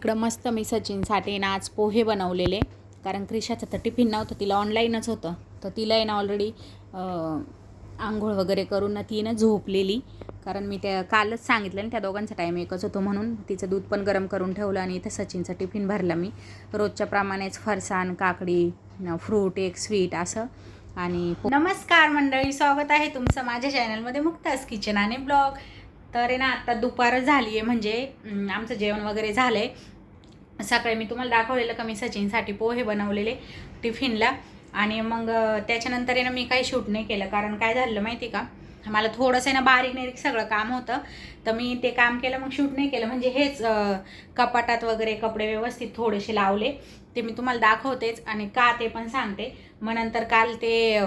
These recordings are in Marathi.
इकडं मस्त मी सचिनसाठी ना आज पोहे बनवलेले. कारण क्रिशाचं तर टिफिन नव्हतं तिला ऑनलाईनच होतं. तर तिला आहे ना ऑलरेडी आंघोळ वगैरे करून ना ती ना झोपलेली. कारण मी त्या कालच सांगितलं आणि त्या दोघांचा टाईम एकच होतो म्हणून. तिचं दूध पण गरम करून ठेवलं आणि इथं सचिनचा टिफिन भरला मी. रोजच्या प्रमाणेच फरसाण काकडी फ्रूट एक स्वीट असं. आणि नमस्कार मंडळी स्वागत आहे तुमचं माझ्या चॅनलमध्ये मुक्तास किचन आणि ब्लॉग तर आहे ना आत्ता दुपार झाली आहे म्हणजे आमचं जेवण वगैरे झालं आहे सकाळी मी तुम्हाला दाखवलेलं का मी सचिनसाठी पोहे बनवलेले टिफिनला. आणि मग त्याच्यानंतर आहे ना मी काही शूट नाही केलं. कारण काय झालं माहिती का? मला थोडंसं आहे ना बारीक निरीक सगळं काम होतं. तर मी ते काम केलं मग शूट नाही केलं. म्हणजे हेच कपाटात वगैरे कपडे व्यवस्थित थोडेसे लावले. ते मी तुम्हाला दाखवतेच आणि का ते पण सांगते. मग नंतर काल ते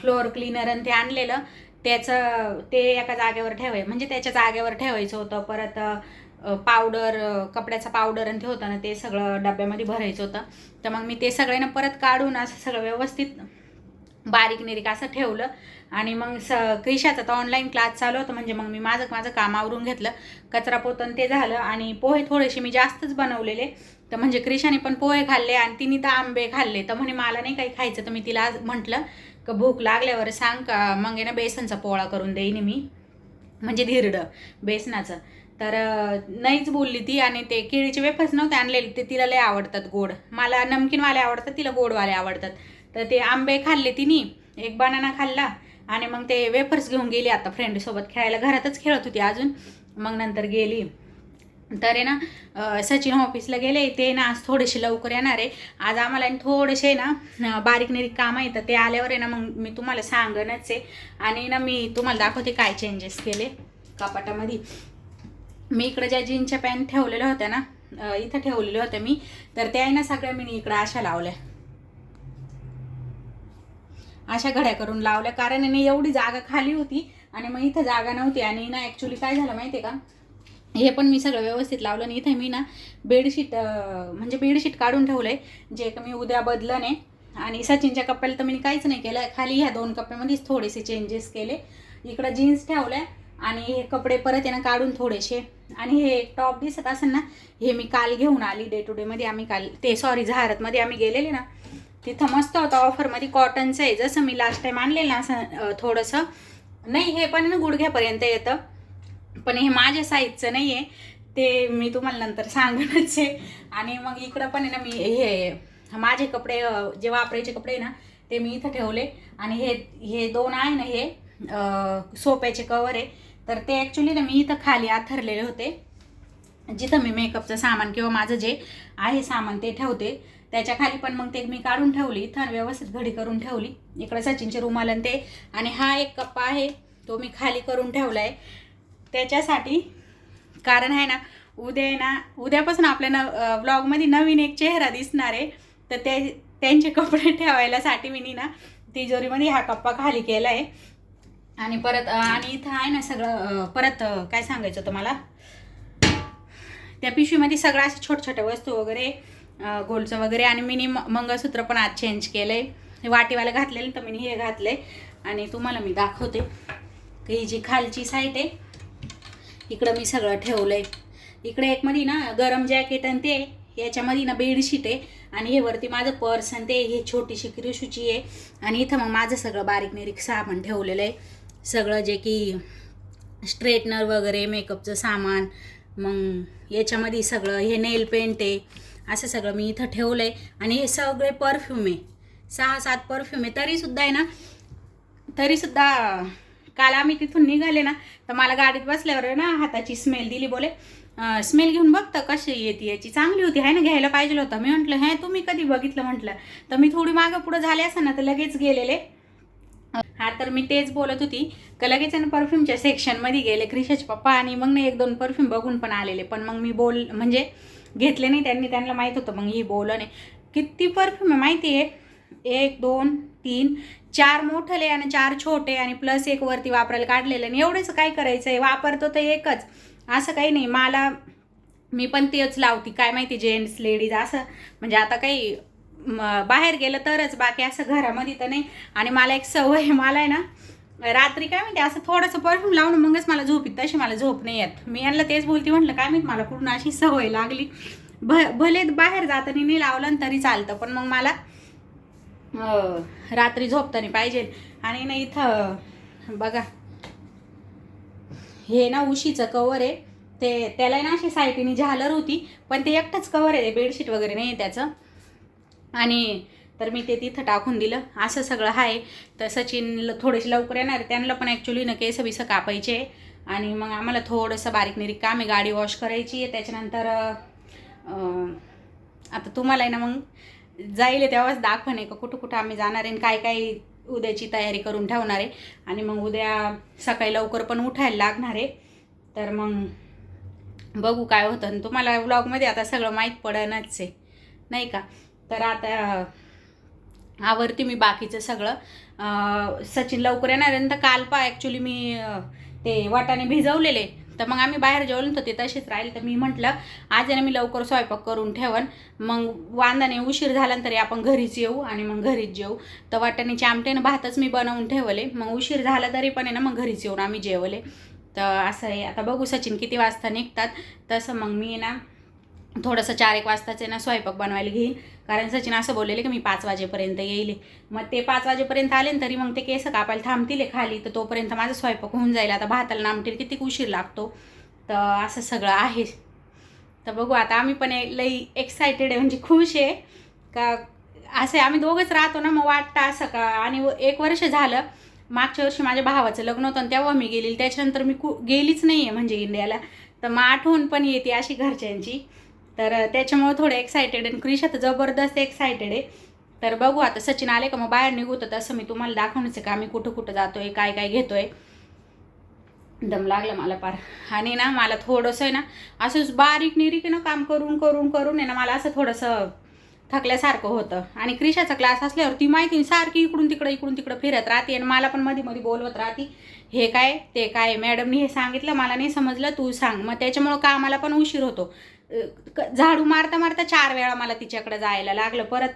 फ्लोअर क्लीनर आणि ते आणलेलं. त्याचं ते एका जागेवर ठेवाय म्हणजे त्याच्या जागेवर ठेवायचं होतं. परत पावडर कपड्याचा पावडर आणि ते होतं ना ते सगळं डब्यामध्ये भरायचं होतं. तर मग मी ते सगळे ना परत काढून असं सगळं व्यवस्थित बारीक निरीक असं ठेवलं. आणि मग स क्रिशाचा तर ऑनलाईन क्लास चालू होता. म्हणजे मग मी माझं माझं काम आवरून घेतलं. कचरा पोतन ते झालं. आणि पोहे थोडेसे मी जास्तच बनवलेले. तर म्हणजे क्रिशाने पण पोहे खाल्ले आणि तिने तर आंबे खाल्ले. तर म्हणे मला नाही काही खायचं. तर मी तिला आज म्हटलं का भूक लागल्यावर सांग का मग आहे ना बेसनचा पोळा करून देईन मी. म्हणजे धिरडं बेसनाचं. तर नाहीच बोलली ती आणि ते केळीचे वेफर्स नव्हते आणलेले ते तिला लय आवडतात गोड. मला नमकीनवाले आवडतात तिला गोडवाले आवडतात. तर ते आंबे खाल्ले तिने एक बनाना खाल्ला आणि मग ते वेफर्स घेऊन गेली आता फ्रेंडसोबत खेळायला. घरातच खेळत होती अजून मग नंतर गेली. तर आहे ना सचिन ऑफिसला गेले. ते ना आज थोडेसे लवकर येणार आहे. आज आम्हाला थोडेसे ना बारीक निरीक काम आहे. तर ते आल्यावर आहे ना मग मी तुम्हाला सांगणच आहे. आणि ना मी तुम्हाला दाखवते काय चेंजेस केले कपाटामध्ये. मी इकडं ज्या जीनच्या पॅन्ट ठेवलेल्या होत्या ना इथं ठेवलेल्या होत्या मी तर त्या आहे ना सगळ्या मी इकडं अशा लावल्या. अशा घड्या करून लावल्या. कारण आहे एवढी जागा खाली होती आणि मग इथं जागा नव्हती आणि ना ॲक्च्युली काय झालं माहिती आहे का? हे पण मी सगळं व्यवस्थित लावलं आणि इथे मी ना बेडशीट म्हणजे बेडशीट काढून ठेवलं आहे जे का मी उद्या बदलं नाही आणि सचिनच्या कप्प्याला तर मी काहीच नाही केलं खाली ह्या दोन कप्प्यामध्येच थोडेसे चेंजेस केले. इकडं जीन्स ठेवल्या. आणि हे कपडे परत आहे काढून थोडेसे. आणि हे टॉप दिसत असेल ना हे मी काल घेऊन आली डे टू डेमध्ये आम्ही काल ते सॉरी झारतमध्ये आम्ही गेलेले ना. तिथं मस्त होतं ऑफरमध्ये कॉटनचं आहे. जसं मी लास्ट टाईम आणलेलं ना असं थोडंसं. नाही हे पण आहे ना गुडघ्यापर्यंत येतं. पण हे माझ्या साईजचं नाही आहे ते मी तुम्हाला नंतर सांगणच आहे. आणि मग इकडं पण आहे ना मी हे माझे कपडे जे वापरायचे कपडे आहे ना ते मी इथं ठेवले. आणि हे हे दोन आहे ना हे सोप्याचे कवर आहे. तर ते ॲक्च्युली ना मी इथं खाली आथरलेले होते. जिथं मी मेकअपचं सामान किंवा माझं जे आहे सामान ते ठेवते. त्याच्याखाली पण मग ते मी काढून ठेवली इथं व्यवस्थित घडी करून ठेवली. इकडे सचिनचे रुमाल आणि ते आणि हा एक कप्पा आहे तो मी खाली करून ठेवला आहे त्याच्यासाठी कारण आहे ना उद्या आहे ना उद्यापासून आपल्या न ब्लॉगमध्ये नवीन एक चेहरा दिसणार आहे. तर ते त्यांचे कपडे ठेवायलासाठी मी ना तिजोरीमध्ये हा कप्पा खाली केला आहे आणि परत आणि इथं आहे ना सगळं परत काय सांगायचं होतं मला त्या पिशवीमध्ये सगळं अशा छोट्या छोट्या वस्तू वगैरे गोल्डचं वगैरे आणि मिनी मंगळसूत्र पण आज चेंज केलं आहे वाटीवाला घातलेलं तर मी हे घातले आणि तुम्हाला मी दाखवते. की ही जी खालची साईट आहे इकडं मी सगळं ठेवलं आहे इकडे एक मध्ये ना गरम जॅकेट आणि ते याच्यामध्ये ना बेडशीट आहे. आणि हे वरती माझं पर्स आणि ते हे छोटीशी क्रिशूची आहे. आणि इथं मग माझं सगळं बारीक निरीक सामान ठेवलेलं आहे. सगळं जे की स्ट्रेटनर वगैरे मेकअपचं सामान मग याच्यामध्ये सगळं हे नेल पेंट आहे असं सगळं मी इथं ठेवलं आहे आणि हे सगळे परफ्यूम आहे. सहा सात परफ्यूम आहे. तरीसुद्धा आहे ना तरीसुद्धा काल आम्ही तिथून निघाले ना तर मला गाडीत बसल्यावर ना हाताची स्मेल दिली बोले. स्मेल घेऊन बघतं कशी येते याची. चांगली होती आहे ना घ्यायला पाहिजे होतं. मी म्हटलं हे तुम्ही कधी बघितलं? म्हटलं. तर मी थोडी मागं पुढं झाले असं ना तर लगेच गेलेले. हा तर मी तेच बोलत होती. का लगेच आणि ना परफ्यूमच्या सेक्शनमध्ये गेले क्रिशाचे पप्पा आणि मग ना एक दोन परफ्यूम बघून पण आलेले. पण मग मी बोल म्हणजे घेतले नाही त्यांनी त्यांना माहीत होतं मग ही बोल नाही. किती परफ्यूम आहे माहिती आहे एक दोन तीन. चार मोठले आणि चार छोटे आणि प्लस एक वरती वापरायला काढलेलं आणि एवढंच काय करायचं आहे वापरतो तर एकच. असं काही नाही. मला मी पण तेच लावती. काय माहिती जेंट्स लेडीज असं. म्हणजे आता काही बाहेर गेलं तरच बाकी असं घरामध्ये तर नाही. आणि मला एक सवय आहे मला आहे ना रात्री काय माहिती असं थोडंसं परफ्यूम लावून मगच मला झोप येत. तशी मला झोप नाही येत. मी यांना तेच बोलते म्हटलं काय माहिती मला कुठून अशी सवय लागली. भ भले बाहेर जाताना नाही लावलं तरी चालतं पण मग मला रात्री झोपताना पाहिजे. आणि ना इथं बघा हे ना उशीचं कवर आहे. ते त्याला ना अशी सायटीने झालर होती पण ते एकटंच कवर आहे बेडशीट वगैरे नाही आहे त्याचं. आणि तर मी ते तिथं टाकून दिलं. असं सगळं आहे. तर सचिन ल- थोडेसे लवकर येणार. त्यांना पण ॲक्च्युली ना केस बिसं कापायचे. आणि मग आम्हाला थोडंसं बारीक निरीक काम आहे गाडी वॉश करायची आहे. त्याच्यानंतर आता तुम्हाला आहे ना मग जाईल तेव्हाच दाखवणे का कुठं कुठं आम्ही जाणार आहे आणि काय काय उद्याची तयारी करून ठेवणार आहे. आणि मग उद्या सकाळी लवकर पण उठायला लागणार आहे. तर मग बघू काय होतं. आणि तुम्हाला व्लॉगमध्ये आता सगळं माहीत पडणच आहे. नाही का? तर आता आवरती मी बाकीचं सगळं. सचिन लवकर येणार तर काल पा ॲक्च्युली मी ते वाटाणे भिजवलेले. तर मग आम्ही बाहेर जेवलो तर ते तसेच राहील. तर मी म्हटलं आज आहे मी लवकर स्वयंपाक करून ठेवन. मग वांदाने उशीर झाला तरी आपण घरीच येऊ आणि मग घरीच जेवू तर वाटाण्याचे आमटे भातच मी बनवून ठेवले. मग उशीर झाला तरी पण आहे ना मग घरीच येऊन आम्ही जेवले. तर असं आहे. आता बघू सचिन किती वाजता निघतात. तसं मग मी ना थोडंसं चार एक वाजताचे ना स्वयंपाक बनवायला घेईन. कारण सचिन असं बोललेले की मी पाच वाजेपर्यंत येईल. मग ते पाच वाजेपर्यंत आले ना तरी मग ते केस कापायला थांबतील खाली. तर तोपर्यंत माझा स्वयंपाक होऊन जाईल. आता भाताला नामटेल किती उशीर लागतो. तर असं सगळं आहे. तर बघू आता आम्ही पण लई एक्सायटेड आहे म्हणजे खुश आहे. का असं आम्ही दोघंच राहतो ना मग वाटतं असं का? आणि व- एक वर्ष झालं मागच्या वर्षी माझ्या भावाचं लग्न होतं आणि तेव्हा मी गेलेली. त्याच्यानंतर मी कु गेलीच नाही आहे म्हणजे इंडियाला. तर मग आठवण पण येते अशी घरच्यांची. तर त्याच्यामुळे थोडं एक्सायटेड आणि क्रिश आता जबरदस्त एक्सायटेड आहे. तर बघू आता सचिन आले का? मग बाहेर निघू तर तसं मी तुम्हाला दाखवण्याचं आहे का? आम्ही कुठं कुठं जातोय काय काय घेतोय. दम लागला मला पार आणि ना मला थोडंसं आहे ना असंच बारीक निरीक ना काम करून करून करून आहे ना मला असं थोडंसं थकल्यासारखं होतं. आणि क्रिशाचा क्लास असल्यावर ती माहिती सारखी इकडून तिकडं इकडून तिकडं फिरत राहते. आणि मला पण मध्ये मध्ये बोलवत राहते हे काय ते काय मॅडमनी हे सांगितलं मला नाही समजलं तू सांग. मग त्याच्यामुळं कामाला पण उशीर होतो. झाडू मारता मारता चार वेळा मला तिच्याकडे जायला लागलं. परत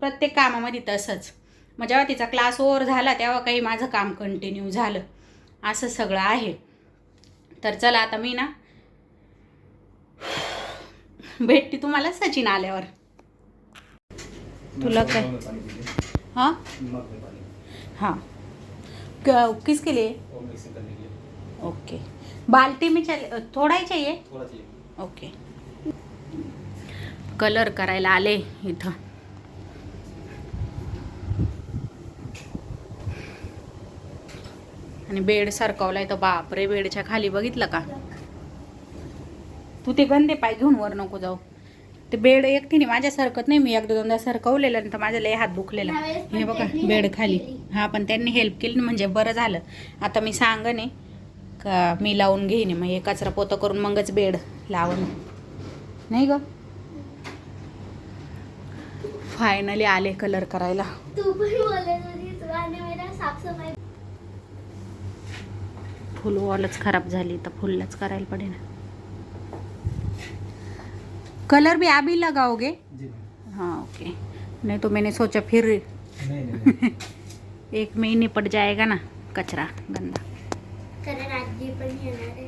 प्रत्येक कामामध्ये तसंच. मग जेव्हा तिचा क्लास ओव्हर झाला तेव्हा काही माझं काम कंटिन्यू झालं. असं सगळं आहे. तर चला आता मी ना भेटते तुम्हाला सचिन आल्यावर. तुला काय? हाँ? हाँ. क- किसके लिए? ओके. बाल्टी में चल थोड़ा ही चाहिए. ओके. कलर करायला आले इथं. आणि बेड सरकवलाय तर बापरे बेडच्या खाली बघितलं का? तू ते गंदे पाय घेऊन वर नको जाऊ. ते बेड एकटीने माझ्या सरकत नाही मी एकदा दोनदा सरकवलेलं नंतर माझ्या लय हात दुखलेला. हे बघा बेड खाली. हा पण त्यांनी हेल्प केली ना म्हणजे बरं झालं. आता मी सांगणे का मी लावून घेईन मग हे कचरा पोतं करून मगच बेड लावून नाही ग? फायनली आले कलर करायला. फुल वॉलच खराब झाली तर फुललाच करायला पडेल. कलर भी अभी लगाओगे हाँ ओके नहीं तो मैंने सोचा फिर एक में ही निपट जाएगा ना कचरा गंदा. कारण आजी पण येणार आहे.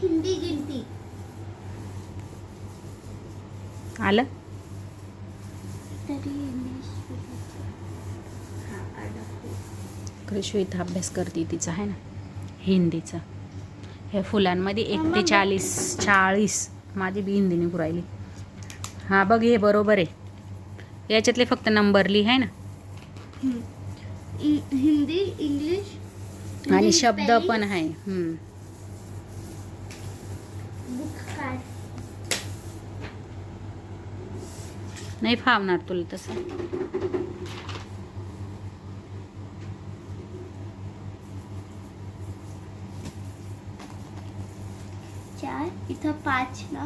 हिंदी गिनती. आलं? कृषी इथं अभ्यास करते तिचा आहे ना? हिंदीचा. हे फुलांमध्ये एक ते चाळीस चाळीस माझी बी हिंदी निघू राहिली. हां बघ हे बरोबर आहे. याच्यातले फक्त नंबर लिह आहे ना? हिंदी इंग्लिश आणि शब्द पण आहे. नाही फावणार तुला तसं चार इथं पाच ना?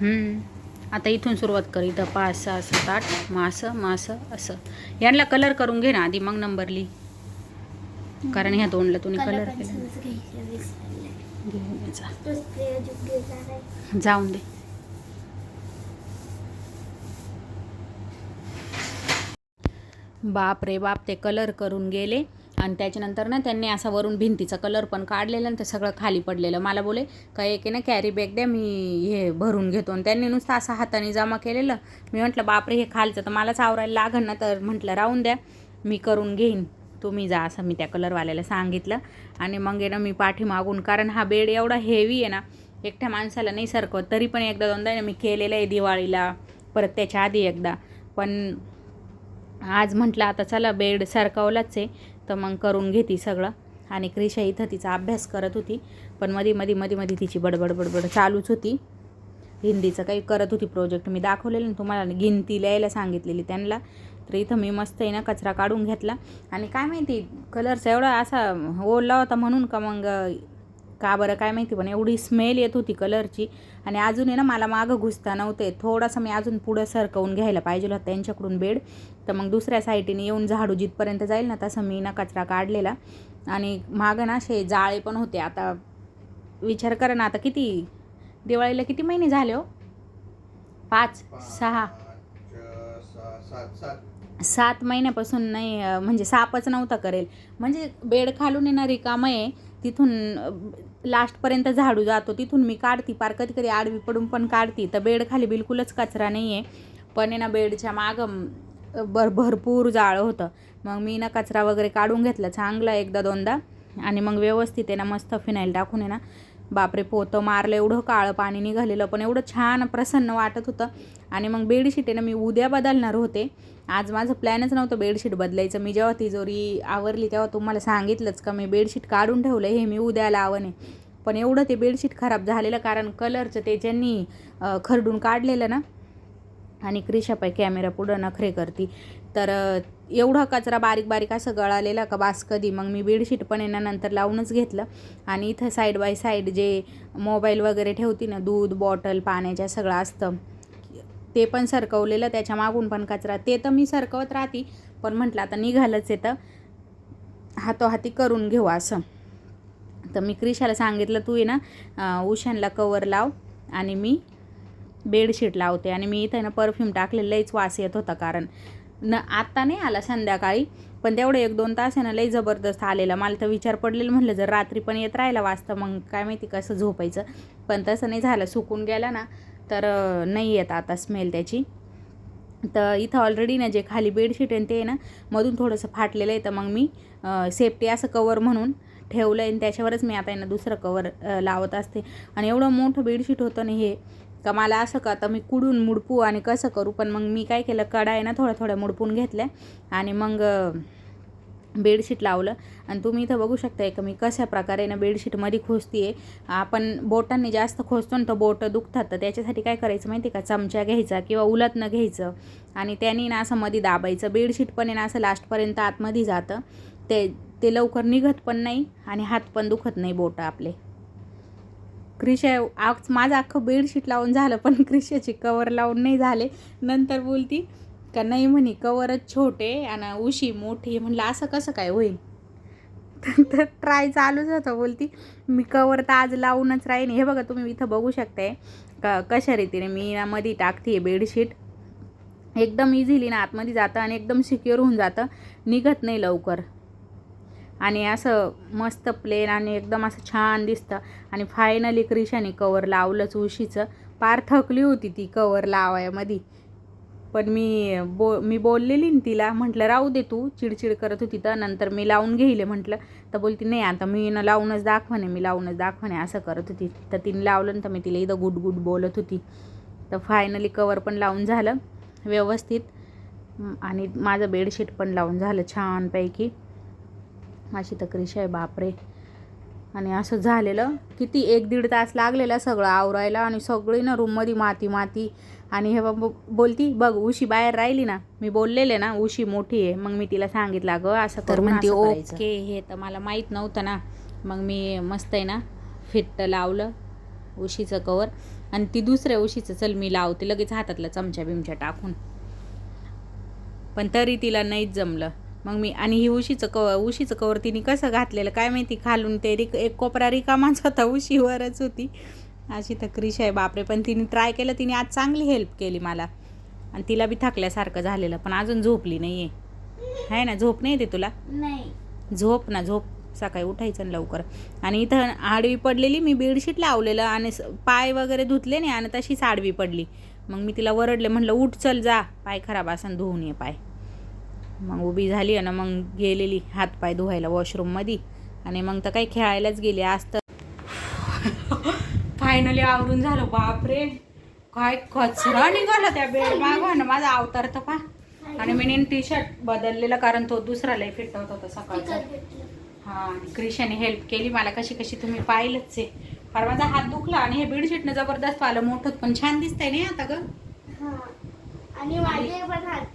हम्म. आता इथून सुरुवात कर. इथं पाच सहा सात आठ मग असं मग असं. यांना कलर करून घे ना आधी मग नंबर लिही कारण ह्या दोनला तुम्ही कलर केला. जाऊन दे. बाप रे बाप ते कलर करून गेले. आणि त्याच्यानंतर ना त्यांनी असा वरून भिंतीचा कलर पण काढलेला आणि ते सगळं खाली पडलेलं. मला बोले का एक आहे ना कॅरी बॅग द्या मी हे भरून घेतो. आणि त्यांनी नुसतं असं हाताने जमा केलेलं. मी म्हटलं बापरे हे खालचं तर मलाच आवरायला लागन ना तर. म्हटलं राहून द्या मी करून घेईन. तुम्ही जा असं मी त्या कलरवाल्याला सांगितलं. आणि मग आहे ना मी पाठीमागून कारण हा बेड एवढा हेवी आहे ना एकट्या माणसाला नाही सरकवत. तरी पण एकदा दोनदा आहे ना मी केलेलं आहे दिवाळीला परत त्याच्या आधी एकदा. पण आज म्हटलं आता चला बेड सरकवलाच आहे. तर मग करून घेते सगळं. आणि क्रिशा इथं तिचा अभ्यास करत होती. पण मध्ये मध्ये मध्ये मध्ये तिची बडबड बडबड चालूच होती. हिंदीचं काही करत होती प्रोजेक्ट मी दाखवलेलं ना तुम्हाला गिनती लिहायला सांगितलेली त्यांना. तर इथं मी मस्त आहे ना कचरा काढून घेतला. आणि काय माहिती कलरचा एवढा असा ओला होता म्हणून का मग का बरं काय माहिती पण एवढी स्मेल येत होती कलरची आणि अजून आहे ना मला मागं घुसता नव्हते. थोडासा मी अजून पुढं सरकवून घ्यायला पाहिजे होतं त्यांच्याकडून बेड. तर मग दुसऱ्या साईडीने येऊन झाडू जिथपर्यंत जाईल ना तसं मी ना कचरा काढलेला. आणि मागं ना असे जाळे पण होते. आता विचार करा ना आता किती? दिवाळीला किती महिने झाले हो? पाच सहा. सात महिन्यापासून नाही म्हणजे सापच नव्हता करेल. म्हणजे बेड खालून येणार रिकामं आहे तिथून लास्टपर्यंत झाडू जातो. तिथून मी काढती. पार कधी कधी आडवी पडून पण काढती. तर बेड खाली बिलकुलच कचरा नाही आहे पण आहे ना बेडच्या मागं भर भरपूर जाळं होतं. मग मी ना कचरा वगैरे काढून घेतला चांगला एकदा दोनदा. आणि मग व्यवस्थित आहे ना मस्त फिनाईल टाकून आहे ना बापरे पोतं मारलं एवढं काळं पाणी निघालेलं पण एवढं छान प्रसन्न वाटत होतं. आणि मग बेडशीट आहे ना मी उद्या बदलणार होते. आज माझं प्लॅनच नव्हतं बेडशीट बदलायचं. मी जेव्हा तिजोरी आवरली तेव्हा तुम्हाला सांगितलंच का मी बेडशीट काढून ठेवलं हे मी उद्या लावणे पण एवढं ते बेडशीट खराब झालेलं कारण कलरचं ते ज्यांनी खरडून काढलेलं ना आणि क्रिशापाई कॅमेरा पुढं नखरे करती. तर एवढा कचरा बारीक बारीक असं गळालेला का बास कधी? मग मी बेडशीट पण येणार नंतर लावूनच घेतलं. आणि इथं साईड बाय साईड जे मोबाईल वगैरे ठेवती ना दूध बॉटल पाण्याच्या सगळं असतं ते पण सरकवलेलं. त्याच्या मागून पण कचरा. ते तर मी सरकवत राहते पण म्हटलं आता निघालंच येतं हातोहाती करून घेऊ असं. तर मी क्रिशाला सांगितलं तू आहे ना उशांला कवर लाव आणि मी बेडशीट लावते. आणि मी इथं ना परफ्यूम टाकलेलं लईच वास येत होता कारण न आत्ता नाही आला संध्याकाळी पण तेवढं एक दोन तास आहे ना लई जबरदस्त आलेला. मला तर विचार पडलेलं म्हटलं जर रात्री पण येत राहिला वाजता मग काय माहिती कसं झोपायचं. पण तसं नाही झालं. सुकून गेला ना तर नाही येत आता स्मेल त्याची. तर इथं ऑलरेडी ना जे खाली बेडशीट आहे ते आहे ना मधून थोडंसं फाटलेलं आहे. तर मग मी सेफ्टी असं कवर म्हणून ठेवलं आहे आणि त्याच्यावरच मी आता आहे ना दुसरं कवर लावत असते. आणि एवढं मोठं बेडशीट होतं ना हे का मला असं का तर मी कुडून मुडपू आणि कसं करू पण मग मी काय केलं कडा आहे ना थोड्या थोड्या मुडपून घेतल्या आणि मग बेडशीट लावलं. आणि तुम्ही इथं बघू शकताय का मी कशा प्रकारे ना बेडशीटमध्ये खोचती आहे आपण बोटांनी जास्त खोचतो ना तर बोटं दुखतात. तर त्याच्यासाठी काय करायचं माहिती आहे का? चमचा घ्यायचा किंवा उलतनं घ्यायचं. आणि त्याने ना असं मध्ये दाबायचं. बेडशीट पण आहे ना असं लास्टपर्यंत आतमध्ये जातं. ते ते लवकर निघत पण नाही आणि हात पण दुखत नाही बोटं आपले. क्रिशा आज माझं अख्खं बेडशीट लावून झालं पण क्रिशाची कवर लावून नाही झाले. नंतर बोलती का नाही म्हणे कवरच छोटे आणि उशी मोठी म्हणलं असं कसं काय होईल? तर ट्राय चालूच होतं बोलती मी कवर तर आज लावूनच राहीन. हे बघा तुम्ही इथं बघू शकताय. का कशा रीतीने मी ना मध्ये टाकते बेडशीट एकदम इझिली ना आतमध्ये जातं आणि एकदम सिक्युअर होऊन जातं. निघत नाही लवकर. आणि असं मस्त प्लेन आणि एकदम असं छान दिसतं. आणि फायनली क्रिशाने कवर लावलंच उशीचं. पार थकली होती ती कवर लावायमध्ये. पण मी बो मी बोललेली ना तिला म्हटलं राहू दे तू चिडचिड करत होती तर नंतर मी लावून घेईले म्हटलं. तर बोलती नाही आता मी ना लावूनच दाखवणे मी लावूनच दाखवणे असं करत होती. तर तिने लावलं तर मी तिला इथं गुड गुड बोलत होती. तर फायनली कवर पण लावून झालं व्यवस्थित. आणि माझं बेडशीट पण लावून झालं छानपैकी. अशी तर क्रिशा आहे बापरे. आणि असं झालेलं किती एक दीड तास लागलेला सगळं आवरायला आणि सगळी ना रूममध्ये माती माती. आणि हे बघ बोलती बघ उशी बाहेर राहिली ना मी बोललेले ना उशी मोठी आहे मग मी तिला सांगितलं अगं असं तर म्हणते, "ओके." हे तर मला माहीत नव्हतं ना. मग मी मस्त आहे ना फिट्ट लावलं उशीचं कवर आणि ती दुसऱ्या उशीचं चल मी लावते. लगेच हातातला चमचा बिमच्या टाकून. पण तरी तिला नाहीच जमलं. मग मी आणि ही उशीचं क उशीचं कवर तिने कसं घातलेलं काय माहिती खालून ते रिक एक कोपरा रिकामाच होता उशीवरच होती. अशी तर क्रिश आहे बापरे पण तिने ट्राय केलं तिने आज चांगली हेल्प केली मला. आणि तिला बी थकल्यासारखं झालेलं पण अजून झोपली नाही आहे ना झोप नाही येते तुला? नाही. झोप ना झोप. सकाळी उठायचं ना लवकर. आणि इथं आडवी पडलेली मी बेडशीट लावलेलं आणि पाय वगैरे धुतले नाही आणि तशीच आडवी पडली. मग मी तिला वरडले म्हटलं उठ चल जा. पाय खराब असन धुवून ये पाय. मग उभी झाली आणि मग गेलेली हातपाय धुवायला वॉशरूममध्ये आणि मग तर काही खेळायलाच गेली. आज तर फायनली आवरून झालं. बापरे! काय कचरा निघाला त्या बेड मागं. माझा अवतार तर पा आणि मी टी शर्ट बदललेला कारण तो दुसरा लय फिट होत होता सकाळचा. हां क्रिशाने हेल्प केली. मला कशी कशी तुम्ही पाहिलंच आहे. फार माझा हात दुखला आणि हे बेडशीटनं जबरदस्त आलं. मोठं पण छान दिसतंय नाही आता ग. आणि माझे पण हात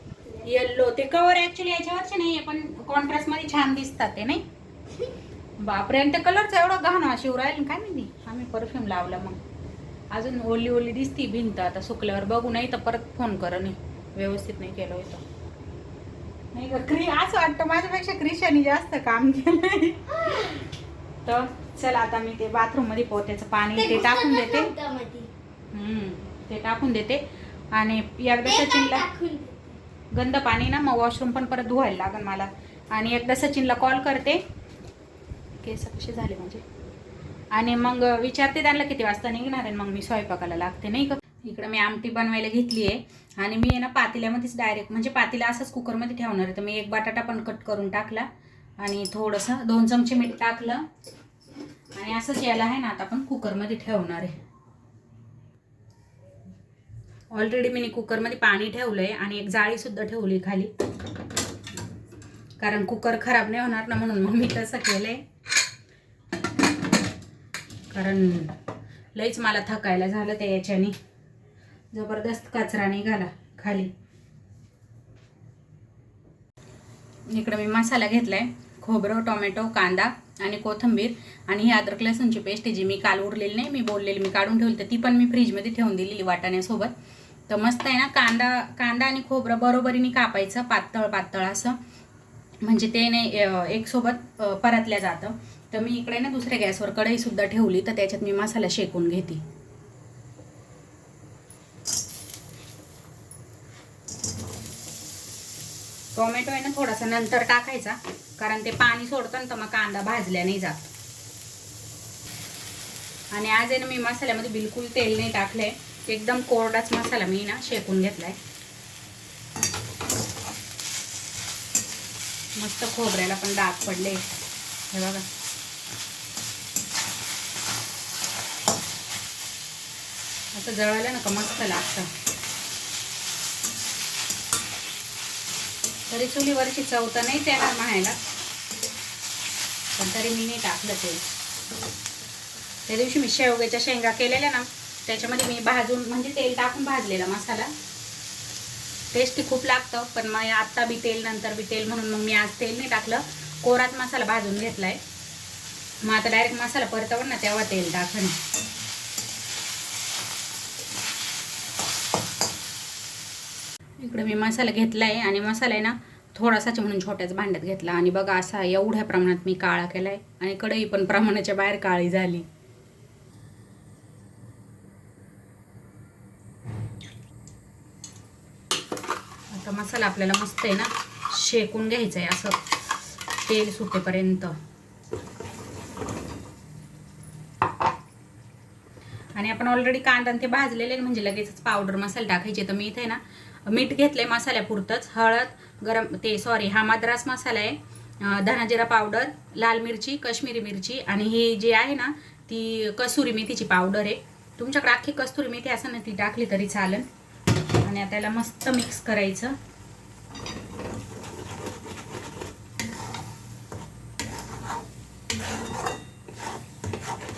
येल्लो. ते कवर ऍक्च्युली याच्यावरचे नाहीये पण कॉन्ट्रास्टमध्ये छान दिसतात ते नाही? बापरे आणि त्या कलरचा एवढा घाण राहील काय माहिती? आम्ही परफ्यूम लावला मग. अजून ओली ओली दिसती भिंत. आता सुकल्यावर बघू नाही तर परत फोन कर नाही व्यवस्थित नाही केलं होतं. नाही का? क्री असं वाटतं माझ्यापेक्षा क्रिशाने जास्त काम केलंय. तर चल आता मी ते बाथरूममध्ये पोत्याचं पाणी ते टाकून देते. हम्म, ते टाकून देते. आणि एकदा सचिनला गंद पाणी ना मग वॉशरूम पण परत धुवायला लागेल मला. आणि एकदा सचिनला कॉल करते. केस कसे झाले माझे? आणि मग विचारते त्यांना किती वाजता निघणार आहे मग मी स्वयंपाकाला लागते नाही का? इकडं मी आमटी बनवायला घेतली आहे. आणि मी आहे ना पातेल्यामध्येच डायरेक्ट म्हणजे पातेला असंच कुकरमध्ये ठेवणार आहे. तर मी एक बटाटा पण कट करून टाकला. आणि थोडंसं दोन चमचे मीठ टाकलं. आणि असंच याला आहे ना आता आपण कुकरमध्ये ठेवणार आहे. ऑलरेडी मी कुकरमध्ये पाणी ठेवलं आहे आणि एक जाळीसुद्धा ठेवली खाली. कारण कुकर खराब नाही होणार ना म्हणून मग मी तसं केलंय. कारण लईच मला थकायला झालं त्या याच्याने. जबरदस्त कचरा निघाला खाली. इकडं मी मसाला घेतला आहे खोबरं टोमॅटो कांदा आणि कोथिंबीर आणि ही अद्रक लसूणची पेस्ट आहे जी मी काल उरलेली नाही मी बोललेली मी काढून ठेवली तर ती पण मी फ्रीजमध्ये ठेवून दिलेली वाटाण्यासोबत. तर मस्त आहे ना कांदा कांदा आणि खोबरं बरोबरीने कापायचं पातळ पातळ असं. म्हणजे ते नाही एकसोबत परतल्या जातं. तर मी इकडे ना दुसऱ्या गॅसवर कढईसुद्धा ठेवली तर त्याच्यात मी मसाला शेकून घेते. टोमॅटो आहे ना थोडासा नंतर टाकायचा कारण ते पाणी सोडतं ना तर मग कांदा भाजल्या नाही जात. आणि आज आहे ना मी मसाल्यामध्ये बिलकुल तेल नाही टाकलंय. एकदम कोरडाच मसाला मी ना शेकून घेतलाय. मस्त खोबऱ्याला पण डाग पडले. हे बघा. असं जळालं ना का मस्त लागतं. तरी चुलीवरची चव तर नाही येणार म्हणायला. पण तरी मी नाही टाकलं ते. त्या दिवशी मी शेवग्याच्या शेंगा केलेल्या ना त्याच्यामध्ये मी भाजून म्हणजे तेल टाकून भाजलेला मसाला. टेस्टी खूप लागतं पण मग आत्ता बी तेल नंतर बी तेल म्हणून मग मी आज तेल नाही टाकलं. कोरात मसाला भाजून घेतला आहे मग आता डायरेक्ट मसाला परतवर ना तेव्हा तेल टाकणं इकडे मी मसाला घेतला आहे आणि मसाला आहे ना थोडासाच म्हणून छोट्याच भांड्यात घेतला. आणि बघा असा एवढ्या प्रमाणात मी काळा केला आहे आणि कढई पण प्रमाणाच्या बाहेर काळी झाली आता मसाला आपल्याला मस्त आहे ना शेकून घ्यायचं आहे असं. तेल सुटेपर्यंत. आणि आपण ऑलरेडी कांदा आणि ते भाजलेले म्हणजे लगेचच पावडर मसाला टाकायचे. तर मी इथे ना मीठ घेतलंय मसाल्यापुरतंच. हळद गरम ते सॉरी हा मद्रास मसाला आहे. धनाजिरा पावडर लाल मिरची कश्मीरी मिरची आणि ही जी आहे ना ती कसुरी मेथीची पावडर आहे. तुमच्याकडे अख्खी कस्तुरी मेथी असं ना ती टाकली तरी चालेल. आणि आता याला मस्त मिक्स करायचं.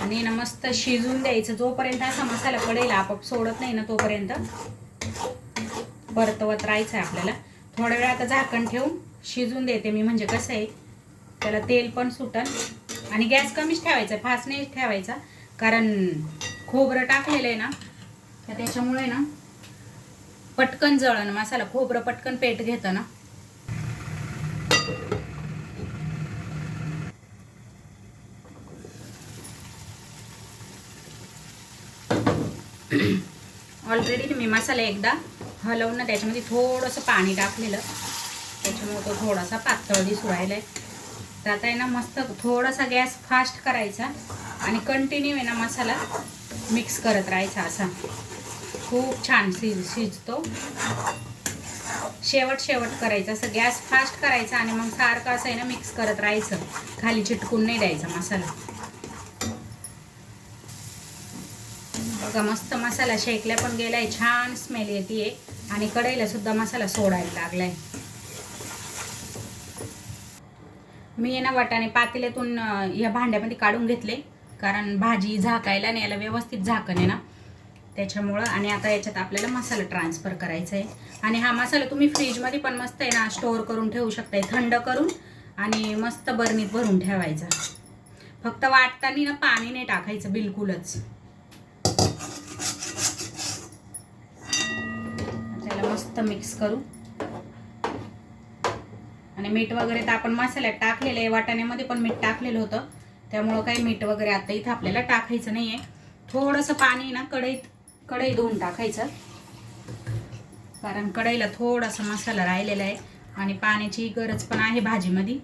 आणि ना मस्त शिजून द्यायचं. जोपर्यंत असा मसाला पडेल आपोआप सोडत नाही ना तोपर्यंत. परतवत राहायचं आहे आपल्याला. थोड्या वेळ आता झाकण ठेवून शिजून देते मी. म्हणजे कसं आहे त्याला तेल पण सुटन आणि गॅस कमीच ठेवायचा फास्ट नाही ठेवायचा. कारण खोबरं टाकलेलं आहे ना तर त्याच्यामुळे ना पटकन जळण मसाला खोबरं पटकन पेट घेतं ना. ऑलरेडी मी मसाला एकदा हलवून ना त्याच्यामध्ये थोडंसं पाणी टाकलेलं. त्याच्यामुळे तो थोडासा पातळ दिसू आहे तर आता आहे ना मस्त थोडासा गॅस फास्ट करायचा आणि कंटिन्यू आहे ना मसाला मिक्स करत राहायचा असा. खूप छान शिज शिजतो. शेवट शेवट करायचं. असं गॅस फास्ट करायचा आणि मग सारखं असं आहे ना मिक्स करत राहायचं. खाली चिटकून नाही द्यायचा मसाला. बघा मस्त मसाला शेकल्या पण गेलाय छान स्मेल येते आणि कढईला सुद्धा मसाला सोडायला लागलाय. मी ना वाटाणे पातेल्यातून या भांड्यामध्ये काढून घेतले. कारण भाजी झाकायला आणि याला व्यवस्थित झाकण आहे ना. त्याच्यामुळं आणि आता याच्यात आपल्याला मसाला ट्रान्सफर करायचा आहे आणि हा मसाला तुम्ही फ्रीजमध्ये पण मस्त आहे ना स्टोअर करून ठेवू शकताय. थंड करून आणि मस्त बरणीत भरून ठेवायचा. फक्त वाटताना ना पाणी नाही टाकायचं बिलकुलच त्याला मस्त मिक्स करू. आणि मीठ वगैरे तर आपण मसाल्यात टाकलेलं आहे. वाटाण्यामध्ये पण मीठ टाकलेलं होतं. त्यामुळं काही मीठ वगैरे आता इथं आपल्याला टाकायचं नाही आहे थोडंसं पाणी ना कढईत कढई धुवून टाकायचं. कारण कढईला थोडासा मसाला राहिलेला आहे आणि पाण्याची गरज पण आहे भाजीमध्ये.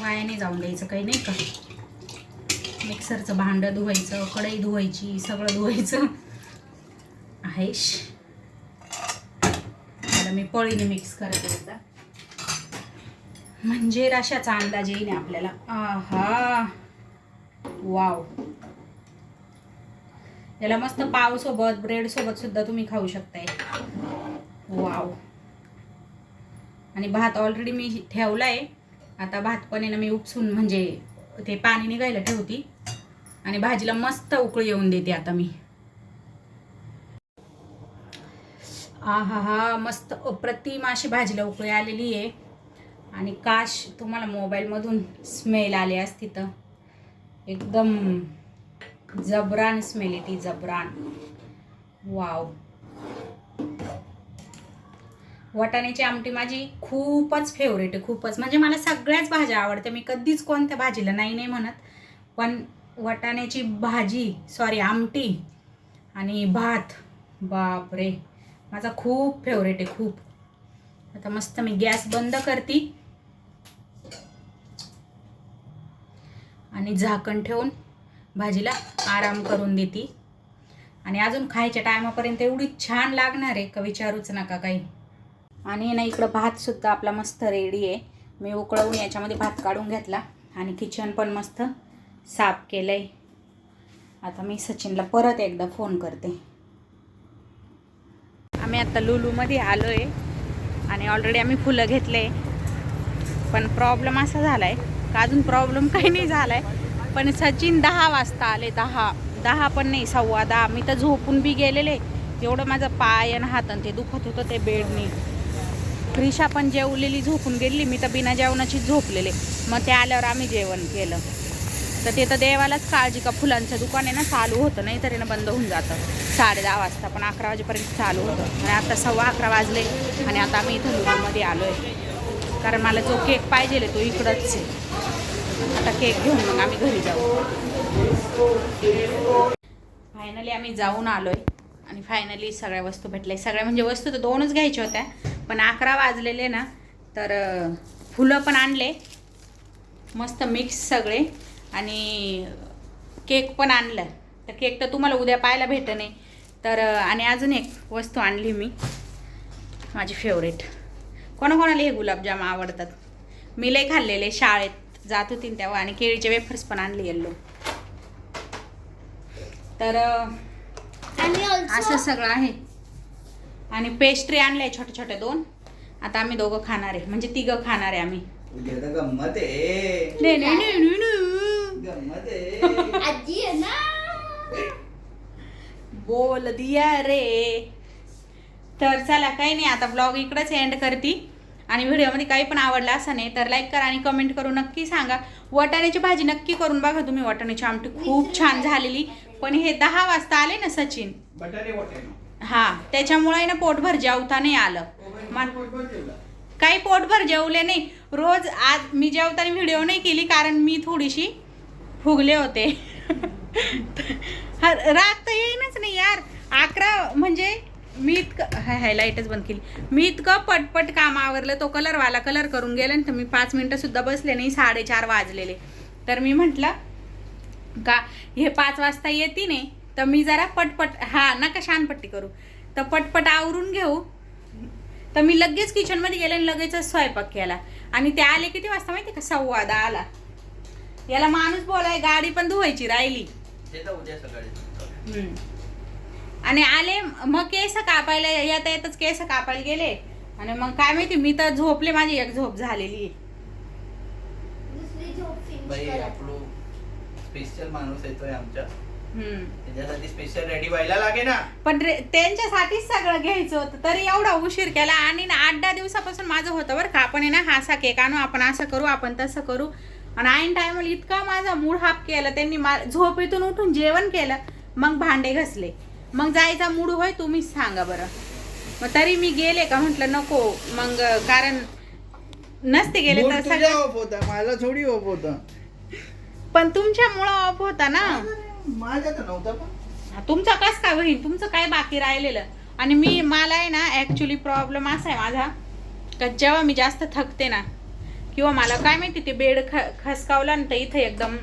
वायाने जाऊन द्यायचं काही नाही का? मिक्सरचं भांडं धुवायचं कढई धुवायची सगळं धुवायचं. आहेश. मला मी पळीने मिक्स करत होता म्हणजे रशाचा अंदाज येईल आपल्याला. आहा. वाव. याला मस्त पावसोबत ब्रेडसोबत ब्रेड सोबत सुद्धा तुम्ही खाऊ शकताय. वाव. आणि भात ऑलरेडी मी ठेवलाय. आता भात पण आहे ना मी उपसून म्हणजे ते पाणी निघायला ठेवती. आणि भाजीला मस्त उकळी येऊन देते आता मी. हा हा हा मस्त अप्रतिम अशी भाजीला उकळी आलेली आहे. आणि काश तुम्हाला मोबाईलमधून स्मेल आले असती तर. एकदम जबरान स्मेल येते जबरान. वाव वाटाण्याची आमटी माझी खूपच फेवरेट आहे खूपच. म्हणजे मला सगळ्याच भाज्या आवडते. मी कधीच कोणत्या भाजीला नाही नाही म्हणत. पण वाटाण्याची भाजी सॉरी आमटी आणि भात. बापरे. माझा खूप फेवरेट आहे खूप. आता मस्त मी गॅस बंद करते. आणि झाकण ठेवून भाजीला आराम करून देते. आणि अजून खायच्या टायमापर्यंत एवढी छान लागणार आहे का विचारूच नका काही. आणि ना इकडं भातसुद्धा आपला मस्त रेडी आहे. मी उकळवून याच्यामध्ये भात काढून घेतला. आणि किचन पण मस्त साफ केलं आहे आता मी सचिनला परत एकदा फोन करते. आम्ही आता लुलूमध्ये आलो आहे आणि ऑलरेडी आम्ही फुलं घेतले पण प्रॉब्लेम असा झाला आहे का अजून प्रॉब्लेम काही नाही झाला आहे पण सचिन दहा वाजता आले दहा दहा पण नाही सव्वा दहा. मी तर झोपून बी गेलेले. एवढं माझं पाय आणि हात आणि ते दुखत होतं ते बेडनी. क्रिशा पण जेवलेली झोपून गेली मी तर बिना जेवणाची झोपलेले. मग ते आल्यावर आम्ही जेवण केलं. तर ते तर देवालाच काळजी का? फुलांचं दुकान आहे ना चालू होतं नाही तरी ना बंद होऊन जातं. साडे दहा वाजता पण अकरा वाजेपर्यंत चालू होतं. आणि आता सव्वा अकरा वाजले आणि आता आम्ही इथून लुगामध्ये आलो आहे कारण मला जो केक पाहिजे तो इकडंच आहे. आता केक घेऊन मग आम्ही घरी जाऊ. फायनली आम्ही जाऊन आलो आहे आणि फायनली सगळ्या वस्तू भेटल्या. सगळ्या म्हणजे वस्तू तर दोनच घ्यायच्या होत्या पण अकरा वाजलेले ना तर फुलं पण आणले. मस्त मिक्स सगळे. आणि केक पण आणलं. तर केक तर तुम्हाला उद्या पाहायला भेटणे. तर अं, आणि अजून एक वस्तू आणली मी. माझी फेवरेट कोणाकोणाला हे गुलाबजाम आवडतात? मी लय खाल्लेले शाळेत जात होती तेव्हा आणि केळीचे वेफर्स पण आणले येल्लो तर असं सगळं आहे. आणि पेस्ट्री आणल्या छोटे छोटे दोन. आता आम्ही दोघं खाणार आहे. म्हणजे तिघं खाणार आहे आम्ही. आजी आहे ना. बोल दिया रे. तर चला काही नाही आता ब्लॉग इकडंच एंड करती. आणि व्हिडिओमध्ये काही पण आवडलं असं नाही तर लाईक करा आणि कमेंट करून नक्की सांगा. वाटाण्याची भाजी नक्की करून बघा तुम्ही वाटाण्याची आमटी खूप छान झालेली. पण हे दहा वाजता आले ना सचिन? हा त्याच्यामुळे ना पोटभर जेवता नाही आलं. मा- काही पोटभर जेवले नाही. रोज आज मी जेवताना व्हिडिओ नाही केली कारण मी थोडीशी फुगले होते. राग तर येईनच नाही यार. अकरा म्हणजे मी इतकं हाय हाय लाईटच बंद केली. मी इतकं पटपट काम आवरलं तो कलरवाला कलर करून गेला तर मी पाच मिनटं सुद्धा बसले नाही साडेचार वाजलेले. तर मी म्हटलं का हे पाच वाजता येते नाही तर मी जरा पटपट हा नका शानपट्टी करू. तर पटपट आवरून घेऊ. तर मी लगेच किचनमध्ये गेले आणि लगेच स्वयंपाक केला. आणि ते आले किती वाजता माहिती का? सव्वा दहा आला याला माणूस बोलाय गाडी पण धुवायची राहिली. ते तर उद्या सकाळी हम्म. आणि आले मग केस कापायला येता येतच केस कापायला गेले. आणि मग काय माहिती मी तर झोपले माझी एक झोप झालेली दुसरी झोप finish बाई करा. आपलो स्पेशल माणूस येतोय आमच्या. हम्म. त्याच्यासाठी स्पेशल रेडी व्हायला लागे ना. पण रे- त्यांच्यासाठीच सगळं घ्यायचं होतं तरी एवढा उशीर केला. आणि ना आठ दहा दिवसापासून माझं होतं बरं का आपण आहे ना हा असा केक आणू आपण असं करू आपण तसं करू. आणि ऐन टायमाला इतका माझा मूड हाफ केला त्यांनी मा झोपेतून उठून जेवण केलं मग भांडे घसले. मग जायचा मूड होय तुम्हीच सांगा बरं. मग तरी मी गेले का? म्हटलं नको. मग कारण नसते गेले तर सगळं ऑफ होता मला थोडी ऑफ होता. पण तुमच्यामुळं ऑफ होता ना? माझ्या तर नव्हता पण. तुमचं कस काय होईल तुमचं काय बाकी राहिलेलं? आणि मी मला आहे ना ऍक्च्युली प्रॉब्लेम असा आहे माझा का जेव्हा मी जास्त थकते ना किंवा मला काय माहिती ते बेड ख खसकावला ना तर इथे एकदम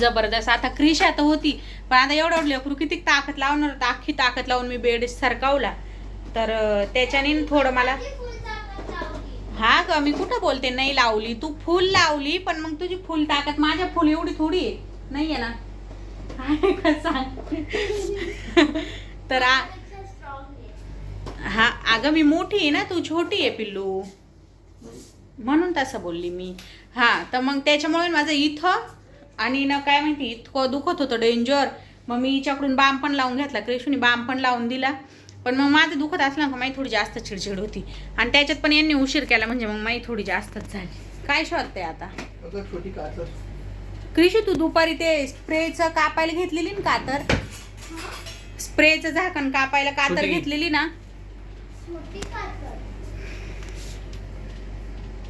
जबरदस्त. आता क्रिश आता होती पण आता एवढं लेकरू किती ताकद लावणार अख्खी ताकद लावून मी बेड सरकावला. तर त्याच्याने न थोडं मला? हा ग मी कुठं बोलते? नाही लावली. तू फुल लावली पण मग तुझी फुल ताकद माझ्या फुल एवढी थोडी आहे. नाहीये ना? आहे सांग? तर. हा अगं मी मोठी आहे ना तू छोटी आहे पिल्लू. म्हणून तसं बोलली मी. हा तर मग त्याच्यामुळे माझं इथं आणि ना काय माहिती इतकं दुखत होतं डेंजर मग मी हिच्याकडून बाम पण लावून घेतला. क्रिशूने बाम पण लावून दिला. पण मग माझं दुखत असलं का माझी थोडी जास्त चिडचिड होती. आणि त्याच्यात पण यांनी उशीर केला म्हणजे मग माझी थोडी जास्तच झाली. काय शोधते आता? आता छोटी कातर. क्रिशू तू दुपारी ते स्प्रेचं कापायला घेतलेली ना कातर? स्प्रेचं झाकण कापायला कातर. घेतलेली ना? छोटी कातर.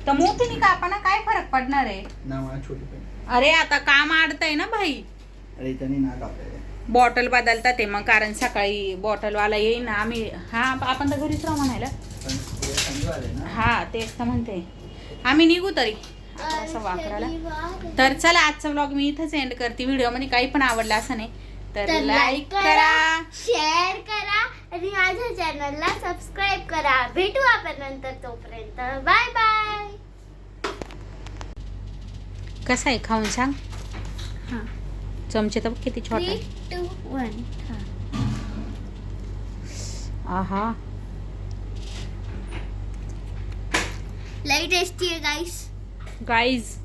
तर मोठीने कापाना काय फरक पडणार आहे? ना मला छोटी पण अरे आता काम अडतंय ना भाई. अरे त्यांनी ना कापलेलं बॉटल बदलतात ते मग कारण सकाळी बॉटलवाला येईन ना आम्ही हा आपण तर घरीच राहू म्हणायला. पण ते समजू आले ना. हा तेच तर म्हणते. आम्ही निघू तरी. अकरा सव्वा अकराला शनिवार. तर चला आजचा व्लॉग मी इथंच एंड करते. व्हिडिओमध्ये काही पण आवडलं असं नाही. तर लाईक करा शेअर करा आणि माझ्या चॅनलला सबस्क्राईब करा. भेटू आपण नंतर तोपर्यंत. बाय बाय कसं आहे? खाऊन सांग. चमचे तर किती छोटा थ्री आहे. टू वन आहा. लई टेस्टी आहे गाईस गाईज